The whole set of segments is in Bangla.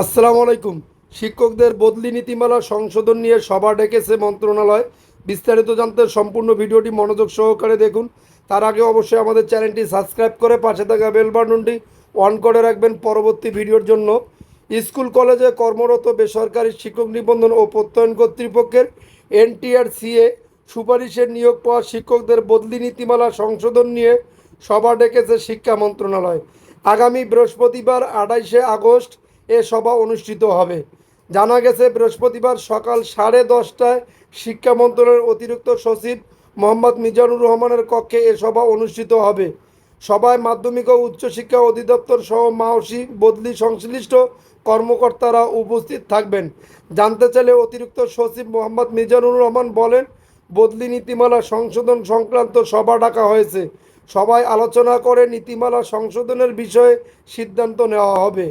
আসসালামু আলাইকুম। শিক্ষকদের বদলি নীতিমালা সংশোধন নিয়ে সভা ডেকেছে মন্ত্রণালয়। বিস্তারিত জানতে সম্পূর্ণ ভিডিওটি মনোযোগ সহকারে দেখুন। তার আগে অবশ্যই আমাদের চ্যানেলটি সাবস্ক্রাইব করে পাশে থাকা বেল বাটনটি অন করে রাখবেন পরবর্তী ভিডিওর জন্য। স্কুল, কলেজে কর্মরত বেসরকারি শিক্ষক নিবন্ধন ও প্রত্যয়ন কর্তৃপক্ষের এনটিআরসিএ সুপারিশের নিয়োগ পাওয়া শিক্ষকদের বদলি নীতিমালা সংশোধন নিয়ে সভা ডেকেছে শিক্ষা মন্ত্রণালয়। আগামী বৃহস্পতিবার আঠাইশে আগস্ট এ সভা অনুষ্ঠিত হবে। জানা গেছে, বৃহস্পতিবার সকাল সাড়ে দশটায় শিক্ষা মন্ত্রণালয়ের অতিরিক্ত সচিব মোহাম্মদ মিজানুর রহমানের কক্ষে এ সভা অনুষ্ঠিত হবে। সভায় মাধ্যমিক ও উচ্চশিক্ষা অধিদপ্তর সহ মাওসি, বদলি সংশ্লিষ্ট কর্মকর্তারা উপস্থিত থাকবেন। জানতে চাইলে অতিরিক্ত সচিব মোহাম্মদ মিজানুর রহমান বলেন, বদলি নীতিমালা সংশোধন সংক্রান্ত সভা ডাকা হয়েছে। সবাই আলোচনা করে নীতিমালা সংশোধনের বিষয়ে সিদ্ধান্ত নেওয়া হবে।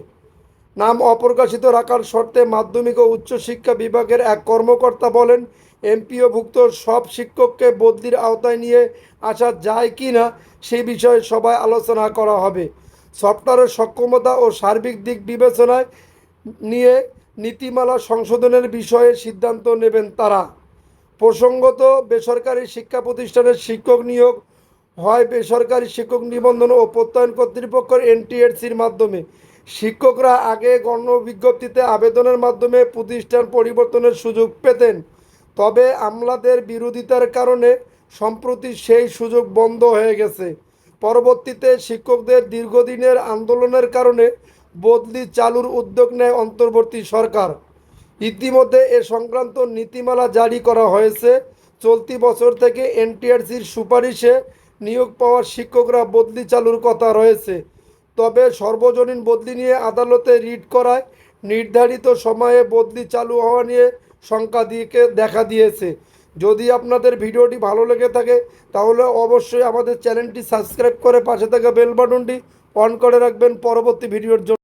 নাম অপ্রকাশিত রাখার শর্তে মাধ্যমিক ও উচ্চশিক্ষা বিভাগের এক কর্মকর্তা বলেন, এমপিওভুক্ত সব শিক্ষককে বদলির আওতায় নিয়ে আসা যায় কি না সেই বিষয়ে সবাই আলোচনা করা হবে। সফটওয়্যারের সক্ষমতা ও সার্বিক দিক বিবেচনায় নিয়ে নীতিমালা সংশোধনের বিষয়ে সিদ্ধান্ত নেবেন তারা। প্রসঙ্গত, বেসরকারি শিক্ষা প্রতিষ্ঠানের শিক্ষক নিয়োগ হয় বেসরকারি শিক্ষক নিবন্ধন ও প্রত্যয়ন কর্তৃপক্ষের এনটিএসির মাধ্যমে। শিক্ষকরা আগে গণ বিজ্ঞপ্তিতে আবেদনের মাধ্যমে প্রতিষ্ঠান পরিবর্তনের সুযোগ পেতেন, তবে আমলাদের বিরোধিতার কারণে সম্প্রতি সেই সুযোগ বন্ধ হয়ে গেছে। পরবর্তীতে শিক্ষকদের দীর্ঘদিনের আন্দোলনের কারণে বদলি চালুর উদ্যোগ নেয় অন্তর্বর্তী সরকার। ইতিমধ্যে এ সংক্রান্ত নীতিমালা জারি করা হয়েছে। চলতি বছর থেকে এনটিআরসির সুপারিশে নিয়োগ পাওয়া শিক্ষকরা বদলি চালুর কথা রয়েছে। তবে সর্বজনীন বদলি নিয়ে আদালতে রিট করায় নির্ধারিত সময়ে বদলি চালু হওয়া নিয়ে শঙ্কা দিকে দেখা দিয়েছে। যদি আপনাদের ভিডিওটি ভালো লেগে থাকে, তাহলে অবশ্যই আমাদের চ্যানেলটি সাবস্ক্রাইব করে পাশে থাকা বেল বাটনটি অন করে রাখবেন। পরবর্তী ভিডিওর জন্য।